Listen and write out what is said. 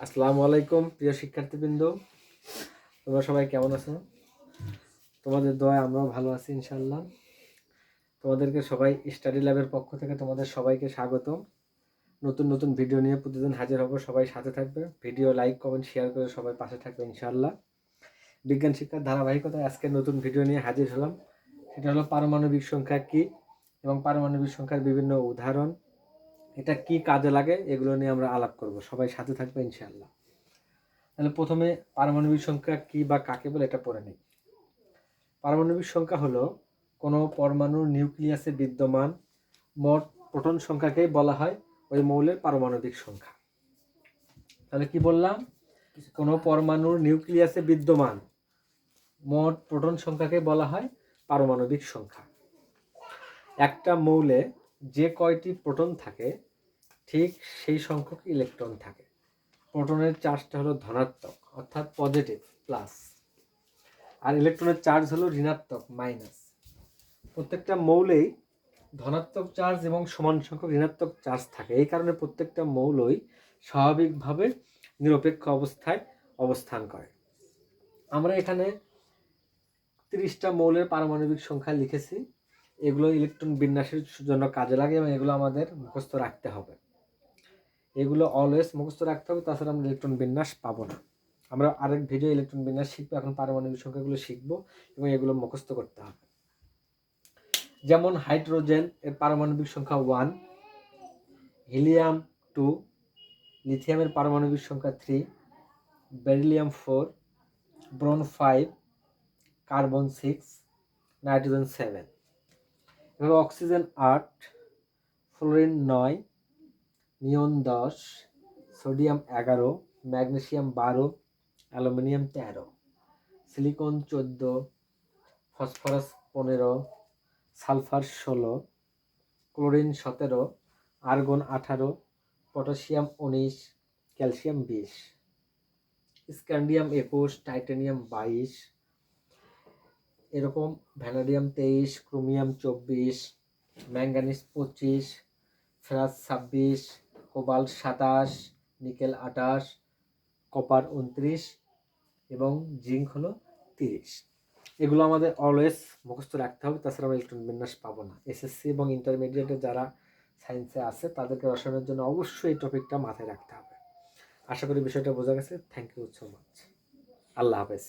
আসসালামু আলাইকুম, প্রিয় শিক্ষার্থীবৃন্দ। তোমরা সবাই কেমন আছো? তোমাদের দোয়ায় আমরাও ভালো আছি ইনশাল্লাহ তোমাদেরকে সবাই স্টাডি ল্যাবের পক্ষ থেকে তোমাদের সবাইকে স্বাগত নতুন নতুন ভিডিও নিয়ে প্রতিদিন হাজির হব, সবাই সাথে থাকবে। ভিডিও লাইক, কমেন্ট, শেয়ার করে সবাই পাশে থাকবে ইনশাল্লাহ বিজ্ঞান শিক্ষার ধারাবাহিকতায় আজকে নতুন ভিডিও নিয়ে হাজির হলাম। সেটা হলো পারমাণবিক সংখ্যা কী এবং পারমাণবিক সংখ্যার বিভিন্ন উদাহরণ। এটা কি কাজে লাগে এগুলো নিয়ে আমরা আলাপ করব। সবাই সাথে থাকবে ইনশাআল্লাহ। তাহলে প্রথমে পারমাণবিক সংখ্যা কি বা কাকে বলে এটা পড়ে নিই। পারমাণবিক সংখ্যা হলো কোনো পরমাণুর নিউক্লিয়াসে বিদ্যমান মোট প্রোটন সংখ্যাকেই বলা হয় ওই মৌলের পারমাণবিক সংখ্যা। তাহলে কি বললাম? কোনো পরমাণুর নিউক্লিয়াসে বিদ্যমান মোট প্রোটন সংখ্যাকে বলা হয় পারমাণবিক সংখ্যা। একটা মৌলে যে কয়টি প্রোটন থাকে ঠিক সেই সংখ্যক ইলেকট্রন থাকে। প্রোটনের চার্জটা হলো ধনাত্মক, অর্থাৎ পজিটিভ প্লাস আর ইলেকট্রনের চার্জ হলো ঋণাত্মক মাইনাস প্রত্যেকটা মৌলেই ধনাত্মক চার্জ এবং সমান সংখ্যক ঋণাত্মক চার্জ থাকে। এই কারণে প্রত্যেকটা মৌলই স্বাভাবিকভাবে নিরপেক্ষ অবস্থায় অবস্থান করে। আমরা এখানে তিরিশটা মৌলের পারমাণবিক সংখ্যা লিখেছি। এগুলো ইলেকট্রন বিন্যাসের জন্য কাজে লাগে এবং এগুলো আমাদের মুখস্থ রাখতে হবে। এগুলো অলওয়েজ মুখস্থ রাখতে হবে, তাছাড়া আমরা ইলেকট্রন বিন্যাস পাবো না। আমরা আরেক ভিডিও ইলেকট্রন বিন্যাস শিখব, এখন পারমাণবিক সংখ্যাগুলো শিখব এবং এগুলো মুখস্থ করতে হবে। যেমন হাইড্রোজেন এর পারমাণবিক সংখ্যা ওয়ান হিলিয়াম টু লিথিয়ামের পারমাণবিক সংখ্যা three beryllium four boron five carbon six nitrogen seven এভাবে অক্সিজেন আট ফ্লোরিন নয় নিয়ন দশ, সোডিয়াম এগারো, ম্যাগনেসিয়াম বারো, অ্যালুমিনিয়াম তেরো। সিলিকন চোদ্দ, ফসফরাস পনেরো, সালফার ষোলো, ক্লোরিন সতেরো, আর্গন আঠারো, পটাশিয়াম উনিশ, ক্যালসিয়াম বিশ। স্ক্যান্ডিয়াম একুশ, টাইটানিয়াম বাইশ, এরকম ভ্যানাডিয়াম তেইশ, ক্রোমিয়াম চব্বিশ ম্যাঙ্গানিজ পঁচিশ, ফেরাস ছাব্বিশ কোবাল্ট সাতাশ, নিকেল আঠাশ কপার উনত্রিশ এবং জিঙ্ক হলো তিরিশ। এগুলো আমাদের অলওয়েজ মুখস্থ রাখতে হবে, তাছাড়া আমরা ইলেকট্রন বিন্যাস পাবো না। এসএসসি এবং ইন্টারমিডিয়েটে যারা সায়েন্সে আছে, তাদেরকে রসায়নের জন্য অবশ্যই এই টপিকটা মাথায় রাখতে হবে। আশা করি বিষয়টা বোঝা গেছে। থ্যাংক ইউ সো মাচ আল্লাহ হাফেজ।